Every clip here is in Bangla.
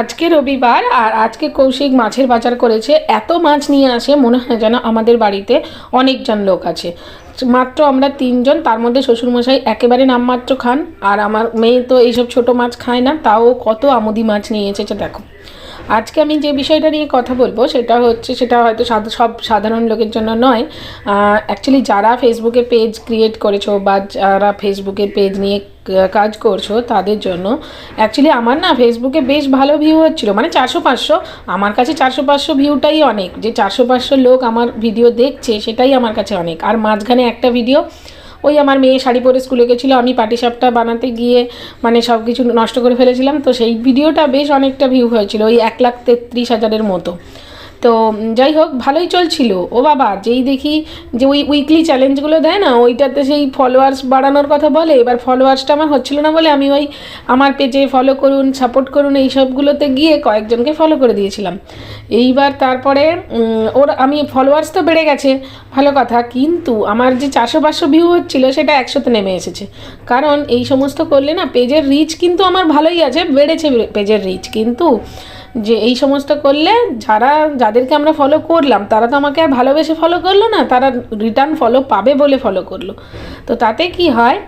আজকে রবিবার আর আজকে কৌশিক মাছের বাজার করেছে। এত মাছ নিয়ে আসে, মনে হয় যেন আমাদের বাড়িতে অনেকজন লোক আছে। মাত্র আমরা তিনজন, তার মধ্যে শ্বশুরমশাই একেবারে নামমাত্র খান। আর আমার মেয়ে তো এইসব ছোট মাছ খায় না, তাও কত আমোদি মাছ নিয়ে এসেছে, দেখো। আজকে আমি যে বিষয়টা নিয়ে কথা বলব, সেটা হচ্ছে, সেটা হয়তো সব সাধারণ লোকের জন্য নয়। অ্যাকচুয়ালি যারা ফেসবুকে পেজ ক্রিয়েট করেছ বা যারা ফেসবুকে পেজ নিয়ে কাজ করছ, তাদের জন্য অ্যাকচুয়ালি আমার না ফেসবুকে বেশ ভালো ভিউ হচ্ছিল। মানে চারশো পাঁচশো, আমার কাছে চারশো পাঁচশো ভিউটাই অনেক। যে চারশো পাঁচশো লোক আমার ভিডিও দেখছে, সেটাই আমার কাছে অনেক। আর মাঝখানে একটা ভিডিও ওই আমার মেয়ে শাড়ি পরে স্কুলে গেছিল, আমি পাটিসাপটা বানাতে গিয়ে মানে সব কিছু নষ্ট করে ফেলেছিলাম। তো সেই ভিডিওটা বেশ অনেকটা ভিউ হয়েছিল, ওই এক লাখ তেত্রিশ হাজারের মতো। তো যাই হোক, ভালোই চলছিল। ও বাবা, যেই দেখি যে ওই উইকলি চ্যালেঞ্জগুলো দেয় না, ওইটাতে সেই ফলোয়ার্স বাড়ানোর কথা বলে, এবার ফলোয়ার্সটা আমার হচ্ছিল না বলে আমি ওই আমার পেজে ফলো করুন সাপোর্ট করুন, এই সবগুলোতে গিয়ে কয়েকজনকে ফলো করে দিয়েছিলাম। এইবার তারপরে ওর, আমি ফলোয়ার্স তো বেড়ে গেছে, ভালো কথা, কিন্তু আমার যে চারশো পাঁচশো ভিউ হচ্ছিল, সেটা একশোতে নেমে এসেছে। কারণ এই সমস্ত করলে না পেজের রিচ কিন্তু আমার ভালোই আছে, বেড়েছে পেজের রিচ কিন্তু যে এই সমস্ত করলে যারা, যাদেরকে আমরা ফলো করলাম, তারা তো আমাকে আর ভালোবেসে ফলো করল না, তারা রিটার্ন ফলো পাবে বলে ফলো করল। তো তাতে কি হয়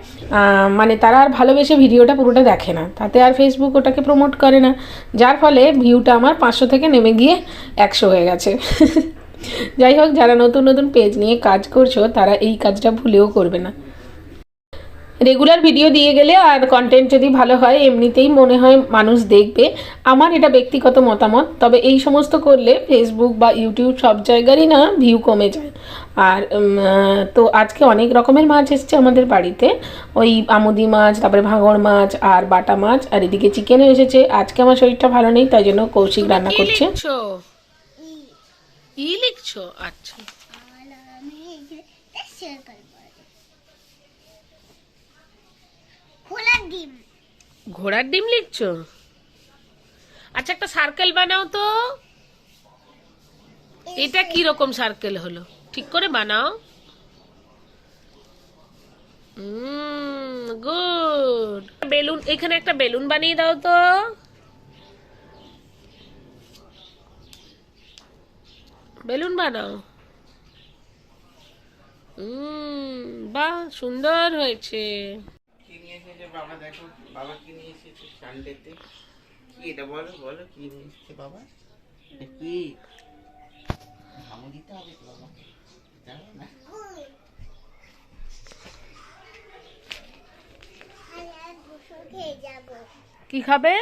মানে তারা আর ভালোবেসে ভিডিওটা পুরোটা দেখে না। তাতে আর ফেসবুক ওটাকে প্রমোট করে না। যার ফলে ভিউটা আমার পাঁচশো থেকে নেমে গিয়ে একশো হয়ে গেছে। যাই হোক, যারা নতুন নতুন পেজ নিয়ে কাজ করছ, তারা এই কাজটা ভুলেও করবে না। রেগুলার ভিডিও দিয়ে গেলে আর কন্টেন্ট যদি ভালো হয় এমনিতেই মনে হয় মানুষ দেখবে। আমার এটা ব্যক্তিগত মতামত তবে এই সমস্ত করলে ফেসবুক বা ইউটিউব সব জায়গারই না ভিউ কমে যায়। আর তো আজকে অনেক রকমের মাছ এসছে আমাদের বাড়িতে। ওই আমুদি মাছ তারপরে ভাঙড় মাছ আর বাটা মাছ আর এদিকে চিকেনও এসেছে। আজকে আমার শরীরটা ভালো নেই তাই জন্য কৌশিক রান্না করছে। ই লিখছো? আচ্ছা খোলার ডিম ঘোড়ার ডিম লিখছো? আচ্ছা একটা সার্কেল বানাও তো। এটা কি রকম সার্কেল হলো? ঠিক করে বানাও। গুড বেলুন, এখানে একটা বেলুন বানিয়ে দাও তো। বেলুন বানাও। বাহ, সুন্দর হয়েছে। এসেছে বাবা দেখো বাবা কি কি এটা বলো বলো কি নিয়ে এসেছে বাবা। কি কি খাবে?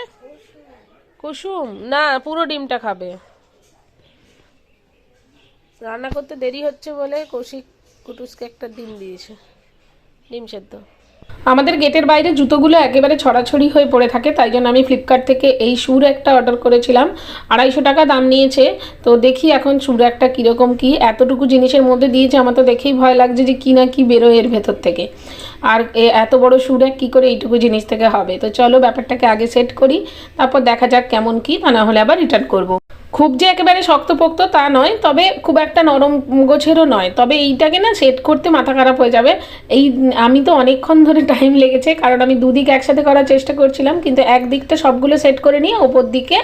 কুসুম। না, পুরো ডিমটা খাবে। রান্না করতে দেরি হচ্ছে বলে কৌশিক কুটুসকে একটা ডিম দিয়েছে। ডিম সেদ্ধ। আমাদের গেটের বাইরে জুতোগুলো একেবারে ছড়াছড়ি হয়ে পড়ে থাকে, তাই জন্য আমি ফ্লিপকার্ট থেকে এই সুর একটা অর্ডার করেছিলাম। আড়াইশো টাকা দাম নিয়েছে, তো দেখি এখন সুর একটা কীরকম কি। এতটুকু জিনিসের মধ্যে দিয়েছে আমার তো দেখেই ভয় লাগছে যে কী না কী বেরোয় এর ভেতর থেকে। আর এত বড় সুর এক কী করে এইটুকু জিনিস থেকে হবে? তো চলো ব্যাপারটাকে আগে সেট করি, তারপর দেখা যাক কেমন কি, তা না হলে আবার রিটার্ন করব। খুব যে একেবারে শক্তপোক্ত তা নয়, তবে খুব একটা নরম গোছেরও নয়। তবে এইটাকে না সেট করতে মাথা খারাপ হয়ে যাবে। এই আমি তো অনেকক্ষণ ধরে টাইম লেগেছে, কারণ আমি দুদিক একসাথে করার চেষ্টা করছিলাম, কিন্তু একদিকটা সবগুলো সেট করে নিয়ে ওপর দিকে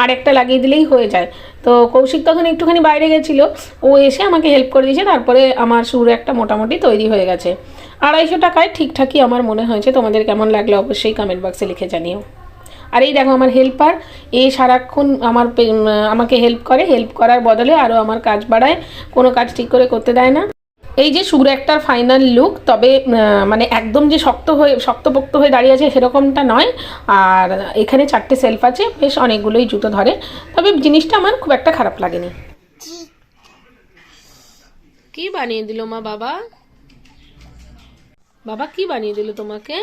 আর একটা লাগিয়ে দিলেই হয়ে যায়। তো কৌশিক তখন একটুখানি বাইরে গেছিল, ও এসে আমাকে হেল্প করে দিয়েছে, তারপরে আমার সুর একটা মোটামুটি তৈরি হয়ে গেছে। আড়াইশো টাকায় ঠিকঠাকই আমার মনে হয়েছে, তোমাদের কেমন লাগল অবশ্যই কমেন্ট বক্সে লিখে জানিও। আর এই দেখো আমার হেল্পার এ সারাক্ষণ আমার আমাকে হেল্প করে। হেল্প করার বদলে আরও আমার কাজ বাড়ায়। কোনো কাজ ঠিক করে করতে দেয় না। এই যে সুর একটার ফাইনাল লুক তবে মানে একদম যে শক্ত হয়ে, শক্তপোক্ত হয়ে দাঁড়িয়ে আছে সেরকমটা নয়। আর এখানে চারটে সেলফ আছে, বেশ অনেকগুলোই জুতো ধরে। তবে জিনিসটা আমার খুব একটা খারাপ লাগেনি। কি বানিয়ে দিল মা বাবা? বাবা কি বানিয়ে দিল তোমাকে?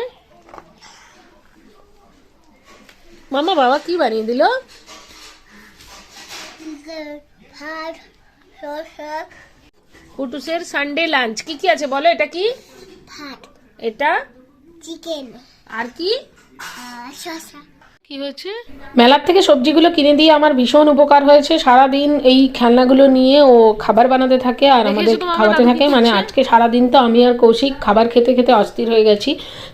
মামা বাবা কি বানিয়ে দিল? কুটুসের সানডে লাঞ্চ কি কি আছে বলো এটা কি? ভাত এটা? চিকেন আর কি? শসা। কি কি হয়েছে? মেলার থেকে সবজিগুলো কিনে দিয়ে আমার ভীষণ উপকার হয়েছে। সারাদিন এই খেলনাগুলো নিয়ে ও খাবার বানাতে থাকে আর আমাদের খাওয়াতে থাকে। মানে আজকে সারাদিন তো আমি আর কৌশিক খাবার খেতে খেতে অস্থির হয়ে গেছি।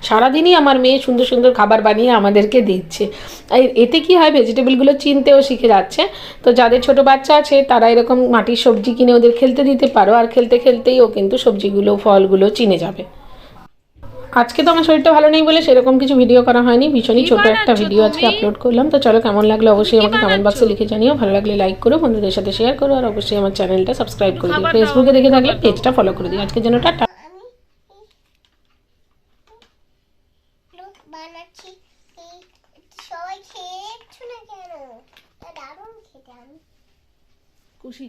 সারাদিনই আমার মেয়ে সুন্দর সুন্দর খাবার বানিয়ে আমাদেরকে দিচ্ছে। আর এতে কি হয় ভেজিটেবলগুলো চিনতেও শিখে যাচ্ছে। তো যাদের ছোট বাচ্চা আছে তারা এরকম মাটির সবজি কিনে ওদের খেলতে দিতে পারো। আর খেলতে খেলতেই ও কিন্তু সবজিগুলো ফলগুলো চিনে যাবে। আজকে তো আমার শরীরটা ভালো নেই বলে সেরকম কিছু ভিডিও করা হয়নি। ভীষণই ছোট একটা ভিডিও আজকে আপলোড করলাম। তো চলো কেমন লাগল অবশ্যই আমাকে কমেন্ট বক্সে লিখে জানিও। ভালো লাগলে লাইক করো বন্ধুদের সাথে শেয়ার করো আর অবশ্যই আমার চ্যানেলটা সাবস্ক্রাইব করে দিও। ফেসবুকে দেখে থাকলে পেজটা ফলো করে দিও। আজকের জন্য টাটা। বানাচ্ছি সবাই খেয়েছো না কেন? দারুণ খেতে আমি খুশি।